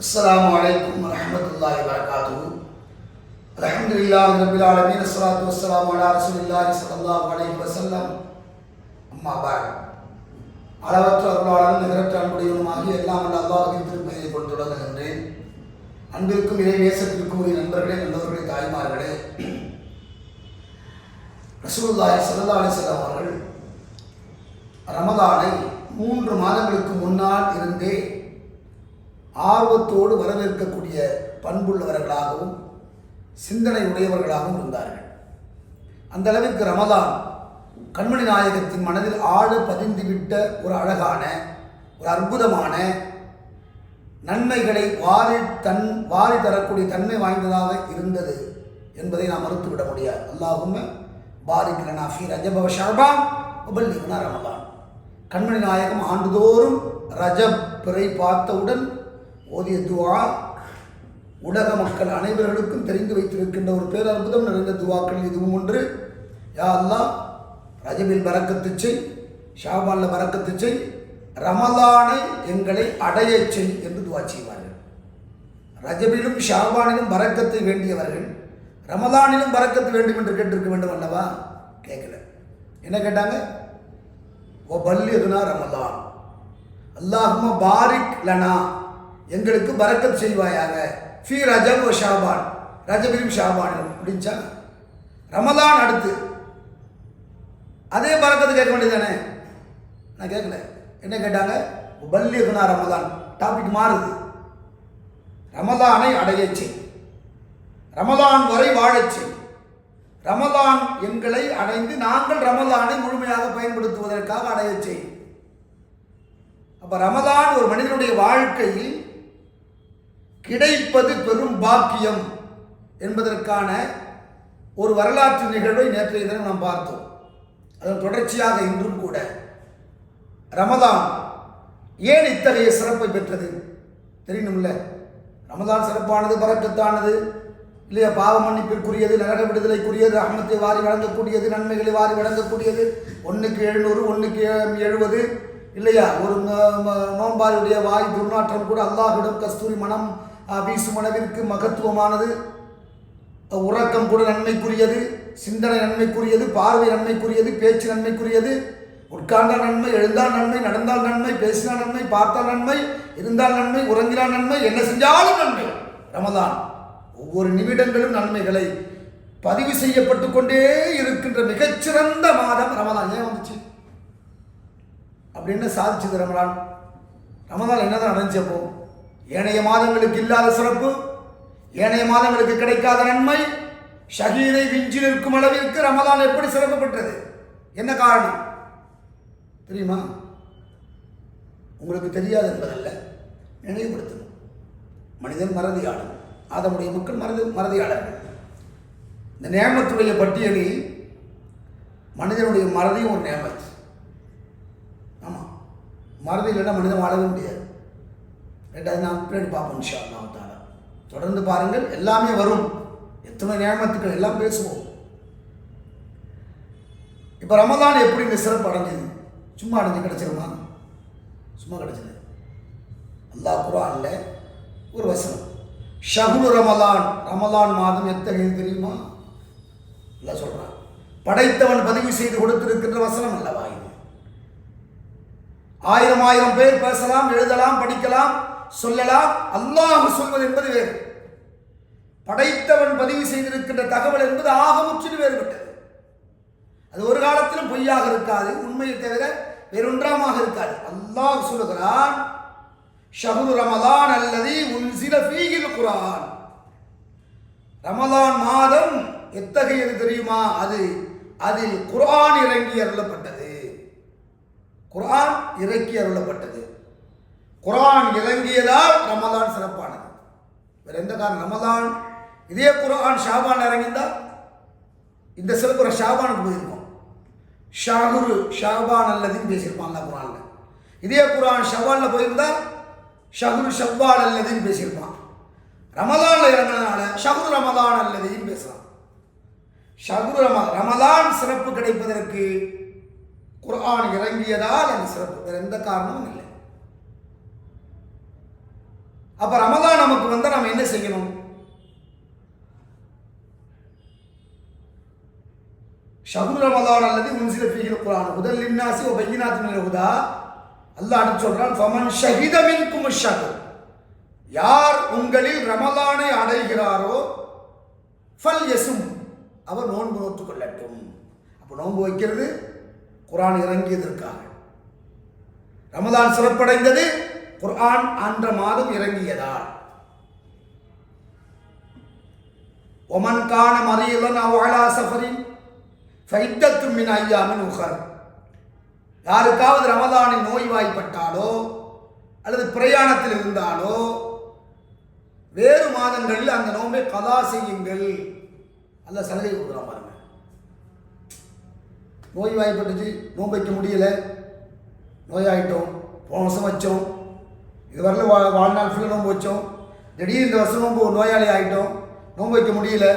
السلام عليكم ورحمة الله وبركاته الحمد لله رب العالمين الصلاة والسلام على رسول الله صلى الله عليه وسلم அம்மா பாய் அளவற்ற அருளாளன் நிகரற்ற அன்புடையவனுமாகி எல்லாம் வல்ல அல்லாஹின் திருப்பதியை கொண்டு தொடங்குகின்றேன் அன்பிற்கும் இறை நேசத்திற்கும் உரிய நண்பர்களே நல்லவர்களே தாய்மார்களே ரசூலுல்லாஹி ஸல்லல்லாஹு அலைஹி வஸல்லம் அவர்கள் ரமதானை மூன்று மாதங்களுக்கு முன்னால் இருந்தே ஆர்வத்தோடு வரவேற்கக்கூடிய பண்புள்ளவர்களாகவும் சிந்தனை உடையவர்களாகவும் இருந்தார்கள். அந்த அளவிற்கு ரமதான் கண்மணி நாயகத்தின் மனதில் ஆழ பதிந்துவிட்ட ஒரு அழகான ஒரு அற்புதமான நன்மைகளை வாரி தன் வாரி தரக்கூடிய தன்மை வாய்ந்ததாக இருந்தது என்பதை நாம் மறுத்துவிட முடியாது. அல்லாஹும் பாரிக் ஃபி ரஜபவ ஷர்பான் உபல்லிகுனா ரமதான். கண்மணி நாயகம் ஆண்டுதோறும் ரஜப் பிறை பார்த்தவுடன் ஓதிய துவா உலக மக்கள் அனைவர்களுக்கும் தெரிந்து வைத்திருக்கின்ற ஒரு பேரற்புதம் நிறைந்த துவாக்கள் இதுவும் ஒன்று. யா அல்லாஹ் ரஜபில் பறக்கத்து செய் ஷாபானில் பறக்கத்து செய் ரமலானை எங்களை அடையச் செய் என்று துவா செய்வார்கள். ரஜபிலும் ஷாபானிலும் பறக்கத்தை வேண்டியவர்கள் ரமலானிலும் பறக்கத்து வேண்டும் என்று கேட்டிருக்க வேண்டும் அல்லவா? கேட்கல. என்ன கேட்டாங்க? ஓ பல்லியதுனா ரமலான். அல்லாஹுமா பாரிக் லனா. எங்களுக்கு பரக்கத் செய்வாயாக. ஃபி ரஜப் ஓ ஷாபான். ரஜபிலும் ஷாபானிலும். அப்படின்ச்சா ரமதான் அடுத்து. அதே பறக்கத்தை கேட்க வேண்டியதானே நான் கேட்கல. என்ன கேட்டாங்க? பல்லிகுனா ரமதான். டாபிக் மாறுது. ரமதானை அடையச் செய். வரை வாழச் செய். எங்களை அடைந்து நாங்கள் ரமதானை முழுமையாக பயன்படுத்துவதற்காக அடையச் செய். ரமதான் ஒரு மனிதனுடைய வாழ்க்கையில் கிடைப்பது பெரும் பாக்கியம் என்பதற்கான ஒரு வரலாற்று நிகழ்வை நேற்றைய தினம் நாம் பார்த்தோம். அதன் தொடர்ச்சியாக இன்றும் கூட. ரமதான் ஏன் இத்தகைய சிறப்பை பெற்றது? தெரியணும்ல ரமதான் சிறப்பானது பறக்கத்தானது இல்லையா பாவ மன்னிப்பிற்குரியது நரக விடுதலைக்குரியது அகமத்தை வாரி வழங்கக்கூடியது நன்மைகளை வாரி வழங்கக்கூடியது. ஒன்றுக்கு எழுநூறு ஒன்றுக்கு எழுபது இல்லையா ஒரு நோன்பாரியுடைய வாய் துர்நாற்றம் கூட அல்லாஹிடம் கஸ்தூரி மனம் வீசும் மனவிற்கு மகத்துவமானது. உறக்கம் கூட நன்மைக்குரியது சிந்தனை நன்மைக்குரியது பார்வை நன்மைக்குரியது பேச்சு நன்மைக்குரியது. உட்கார்ந்தால் நன்மை எழுந்தால் நன்மை நடந்தால் நன்மை பேசினால் நன்மை பார்த்தால் நன்மை இருந்தால் நன்மை உறங்கினால் நன்மை என்ன செஞ்சாலும் நன்மை. ரமதான் ஒவ்வொரு நிமிடங்களும் நன்மைகளை பதிவு செய்யப்பட்டு கொண்டே இருக்கின்ற மிகச்சிறந்த மாதம் ரமதான். ஏன் வந்துச்சு? அப்படின்னு சாதிச்சது ரமலான் ரமதான் என்னதான் நடந்துச்சப்போ ஏனைய மாதங்களுக்கு இல்லாத சிறப்பு ஏனைய மாதங்களுக்கு கிடைக்காத நன்மை ஷஹீரை விஞ்சி நிற்கும் அளவிற்கு ரமதான் எப்படி சிறப்பு பெற்றது? என்ன காரணம்? தெரியுமா? உங்களுக்கு தெரியாது என்பதல்ல. நினைவுபடுத்தணும். மனிதன் மறதியாளன் அதனுடைய மக்கள் மறதி மறதியாளர்கள் இந்த நேமத்துடைய பட்டியலில் மனிதனுடைய மறதியும் ஒரு நேமத் ஆமாம் மறதி இல்லைன்னா மனிதன் வாழவே முடியாது. ரெண்டாவது நான் பின்னாடி பார்ப்போம் இன்ஷா அல்லாஹ் தொடர்ந்து பாருங்கள் எல்லாமே வரும். எத்தனை நேமத்துக்கள் எல்லாம் பேசுவோம். இப்போ ரமதான் எப்படி இந்த சிறப்பு அடைஞ்சது? சும்மா அடைஞ்சு கிடச்சிருமா? சும்மா கிடச்சிது அல்லாஹ் குரான்ல ஒரு வசனம். ஷகுலு ரமலான் ரமலான் மாதம் எத்தகையது தெரியுமா? இல்லை சொல்கிறான் படைத்தவன் பதிவு செய்து கொடுத்திருக்கின்ற வசனம் அல்லவா இது? ஆயிரம் ஆயிரம் பேர் பேசலாம் எழுதலாம் படிக்கலாம் சொல்லலாம். அல்லாஹ் சொல்வது என்பது வேறு. படைத்தவன் பதிவு செய்திருக்கின்ற தகவல் என்பது ஆக முற்றிலும் வேறுபட்டது. அது ஒரு காலத்திலும் பொய்யாக இருக்காது உண்மையை தவிர வேறொன்றாமாக இருக்காது. அல்லாஹ் சொல்லுகிறான் ஷஹுரு ரமலான் அல்லது உன்சில ஃபீகில் குரான் ரமலான் மாதம் எத்தகையது தெரியுமா? அது அதில் குரான் இறங்கி அருளப்பட்டது. குரான் இறக்கி அருளப்பட்டது. குரான் இறங்கியதால் ரமலான் சிறப்பானது. வேற எந்த காரணம்? ரமலான் இதே குரான் ஷாபான் இறங்கியிருந்தா? இந்த சிறப்பு ஷாபானுக்கு போயிருக்கோம். ஷாகுரு ஷாபான் அல்லதுன்னு பேசியிருப்பான் குரான்ல இதே குரான் ஷவாலில் போயிருந்தா ஷஹுரு ஷவ்வால் அல்லதுன்னு பேசியிருப்பான். ரமலான்ல இறங்கினால ஷகுரு ரமலான் அல்லதையும் பேசலாம் ஷஹுரு ரம ரமலான் சிறப்பு கிடைப்பதற்கு குர்ஆன் இறங்கியதால் அந்த சிறப்பு. வேறு எந்த காரணமும் இல்லை. அப்ப ரமதான் நமக்கு வந்தா நம்ம என்ன செய்யணும்? ஷகுர் ரமதான் அல்லது முன்சில ஃபீஹில் குரான் முதல் இன்னாசி ஓ பையினாத்து மினல் ஹுதா அல்லாஹ் சொல்றான் ஃபமன் ஷஹிதமின் குமுஷகு யார் உங்களில் ரமதானை அடைகிறாரோ ஃபல் எசும் அவர் நோன்பு நோத்து கொள்ளட்டும். அப்போ நோன்பு வைக்கிறது குரான் இறங்கியதற்காக. ரமதான் சிறப்படைந்தது குர்ஆன் அன்ற மாதம் இறங்கியதால் ஒமன் கான மறியலன் அவ்வாழா சஃபரின் ஃபைத்தத்தும் மின் ஐயாமின் உகர் யாருக்காவது ரமலானில் நோய்வாய்ப்பட்டாலோ அல்லது பிரயாணத்தில் இருந்தாலோ வேறு மாதங்களில் அந்த நோன்பை கதா செய்யுங்கள். அல்ல சலுகை கொடுக்குறான் பாருங்க. நோய்வாய்ப்பட்டுச்சு நோன்பு முடியலை முடியல. நோயாயிட்டோம் போன வருஷம் வச்சோம். இது வரல வா வாழ்நாள் ஃபுல்லாக நோன்பு வச்சோம். திடீர்னு இந்த வருஷம் நோன்பு நோயாளி ஆகிட்டோம் நோன்பு வைக்க முடியல.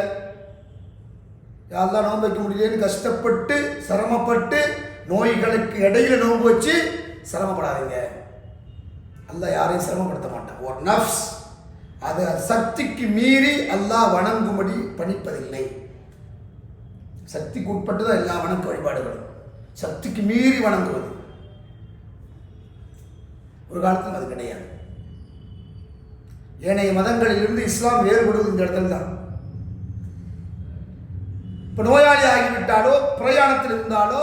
யாரெல்லாம் நோன்பு வைக்க முடியலன்னு கஷ்டப்பட்டு சிரமப்பட்டு நோய்களுக்கு இடையில நோன்பு வச்சு சிரமப்படாதீங்க. அல்ல யாரையும் சிரமப்படுத்த மாட்டான். ஒரு நஃப்ஸ். அது சக்திக்கு மீறி அல்லாஹ் வணங்கும்படி பணிப்பதில்லை. சக்திக்கு உட்பட்டு தான் எல்லா வணக்க வழிபாடுகளும். சக்திக்கு மீறி வணங்குவது. ஒரு காலத்தில் அது கிடையாது. ஏனைய மதங்களிலிருந்து இஸ்லாம் வேறுபடுவது இந்த இடத்துல தான். இப்போ நோயாளி ஆகிவிட்டாலோ பிரயாணத்தில் இருந்தாலோ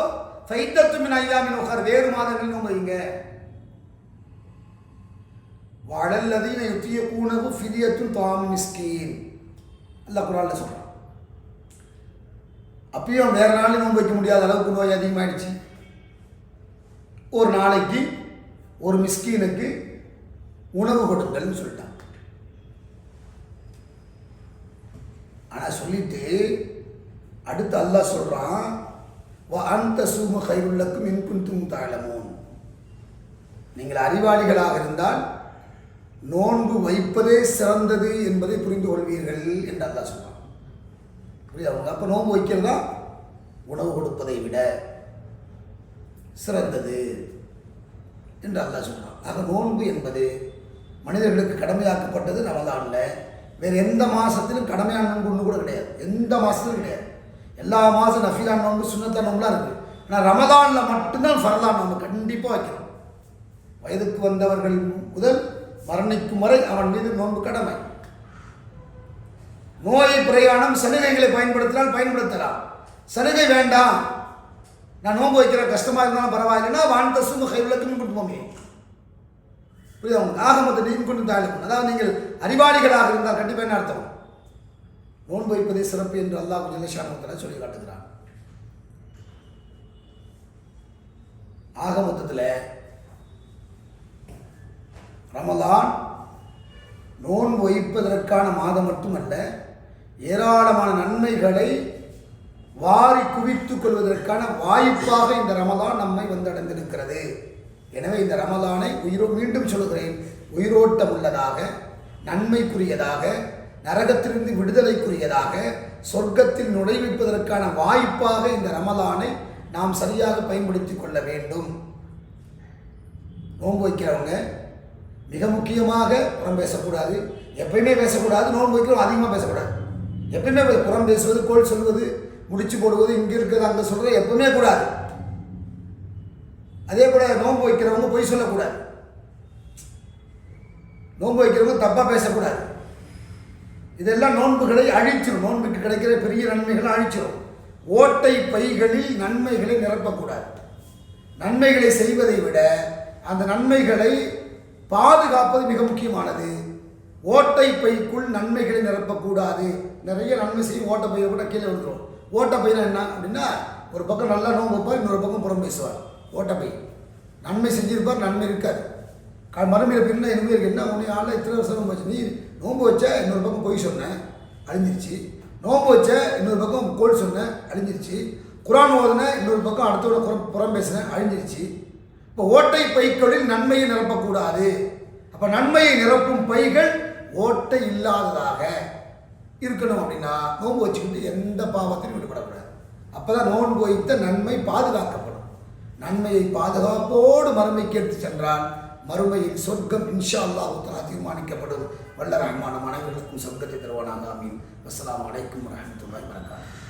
சைத்தத்துமின் ஐயாமின் உகர் வேறு மாதங்களில் நோம்பு வைங்க. வழல்லதீன யுத்திய கூணவு ஃபிதியத்தும் தாம் மிஸ்கீன். அல்ல குரானில் சொல்கிறான் அப்பயும் வேறு நாளில் நோன்பு வைக்க முடியாத அளவுக்கு நோய் அதிகமாகிடுச்சு ஒரு நாளைக்கு ஒரு மிஸ்கீனுக்கு உணவு கொடுங்கள்னு சொல்லிட்டான். ஆனால் சொல்லிட்டு அடுத்து அல்லாஹ் சொல்கிறான் வ அந்த சூம கைவுள்ளக்கும் இன்குந்தும் தாழமோன். நீங்கள் அறிவாளிகளாக இருந்தால் நோன்பு வைப்பதே சிறந்தது என்பதை புரிந்து கொள்வீர்கள் என்று அல்லாஹ் சொல்கிறான் அவங்க அப்போ நோன்பு வைக்கிறதா உணவு கொடுப்பதை விட சிறந்தது. என்று அல்லாஹ் சொல்கிறான் ஆக நோன்பு என்பது மனிதர்களுக்கு கடமையாக்கப்பட்டது ரமலான்ல. வேறு எந்த மாதத்திலும் கடமையான நோன்பு ஒன்று கூட கிடையாது. எந்த மாதத்திலும் கிடையாது. எல்லா மாதம் நஃபீலான நோன்பு சுண்ணத்தா நோன்புலாம் இருக்குது ஆனால் ரமதானில் மட்டும்தான் ஃபரதான் நோன்பு கண்டிப்பாக வைக்கிறோம் வயதுக்கு வந்தவர்கள் முதல் மரணிக்கும் வரை அவன் மீது நோன்பு கடமை. நோயை பிரயாணம் சலுகைகளை பயன்படுத்தினால் பயன்படுத்தலாம். சலுகை வேண்டாம். நான் நோன்பு வைக்கிற கஷ்டமாக இருந்தாலும் பரவாயில்லைன்னா வான் தசுமு கொண்டு போமே புரியுதா உங்களுக்கு? ஆகமத்தை மொத்தத்தையும் கொண்டு தாழ்க்கும் அதாவது நீங்கள் அறிவாளிகளாக இருந்தால் கண்டிப்பாக என்ன அர்த்தம்? நோன்பு வைப்பதே சிறப்பு என்று அல்லாஹ் ஜெலஷானத்தில் சொல்லி காட்டுகிறான். ஆக மொத்தத்தில் ரமலான் நோன்பு வைப்பதற்கான மாதம் மட்டுமல்ல ஏராளமான நன்மைகளை வாரி குவித்துக் கொள்வதற்கான வாய்ப்பாக இந்த ரமலான் நம்மை வந்தடைந்திருக்கிறது. எனவே இந்த ரமலானை உயிரோ மீண்டும் சொல்கிறேன் உயிரோட்டம் உள்ளதாக நன்மைக்குரியதாக நரகத்திலிருந்து விடுதலைக்குரியதாக சொர்க்கத்தில் நுழைவிப்பதற்கான வாய்ப்பாக இந்த ரமலானை நாம் சரியாக பயன்படுத்தி கொள்ள வேண்டும். நோன்பு வைக்கிறவங்க மிக முக்கியமாக புறம் பேசக்கூடாது. எப்பயுமே பேசக்கூடாது நோன்பு வைக்கிறோம் அதிகமாக பேசக்கூடாது. எப்பயுமே புறம் பேசுவது கோல் சொல்வது முடிச்சு போடுவது இங்கே இருக்கிறது அங்கே சொல்கிறது எப்பவுமே கூடாது. அதே போல நோன்பு வைக்கிறவங்க பொய் சொல்லக்கூடாது. நோன்பு வைக்கிறவங்க தப்பாக பேசக்கூடாது. இதெல்லாம் நோன்புகளை அழிச்சிடும் நோன்புக்கு கிடைக்கிற பெரிய நன்மைகளை அழிச்சிடும் ஓட்டை பைகளில் நன்மைகளை நிரப்பக்கூடாது. நன்மைகளை செய்வதை விட அந்த நன்மைகளை பாதுகாப்பது மிக முக்கியமானது. ஓட்டை பைக்குள் நன்மைகளை நிரப்பக்கூடாது. நிறைய நன்மை செய்யும் ஓட்டை பையை கூட கீழே விழுந்துரும். ஓட்டை பையில என்ன அப்படின்னா ஒரு பக்கம் நல்லா நோன்பு வைப்பார் இன்னொரு பக்கம் புறம் பேசுவார். ஓட்டை பை நன்மை செஞ்சிருப்பார் நன்மை இருக்காது. க- மறுமையில் பின்னா இனிமே இருக்குது என்ன? உன்னை ஆள இத்தனை வருஷம் நோன்பு நீ நோம்பு வச்ச இன்னொரு பக்கம் பொய் சொன்னேன் அழிஞ்சிருச்சு. நோன்பு வச்ச இன்னொரு பக்கம் கோல் சொன்னேன் அழிஞ்சிருச்சு. குரான் ஓதுனேன் இன்னொரு பக்கம் அடுத்தோட புறம் புறம் பேசுனேன் அழிஞ்சிருச்சு. இப்போ ஓட்டை பைக்களில் நன்மையை நிரப்பக்கூடாது. அப்போ நன்மையை நிரப்பும் பைகள் ஓட்டை இல்லாததாக. இருக்கணும் அப்படின்னா நோன்பு வச்சுக்கிட்டு எந்த பாவத்திலும் ஈடுபடக்கூடாது. அப்போ தான் நோன்பு வைத்த நன்மை பாதுகாக்கப்படும். நன்மையை பாதுகாப்போடு மறுமைக்கு எடுத்து சென்றால் மறுமையின் சொர்க்கம் இன்ஷா அல்லாஹ் தலா தீர்மானிக்கப்படும். வல்ல ரஹ்மான அனைவருக்கும் சொர்க்கத்தை தருவானாக. அமீன் அஸ்லாம் அலைக்கும் வரஹ்மத்துல்லாஹி வபரகாத்துஹு.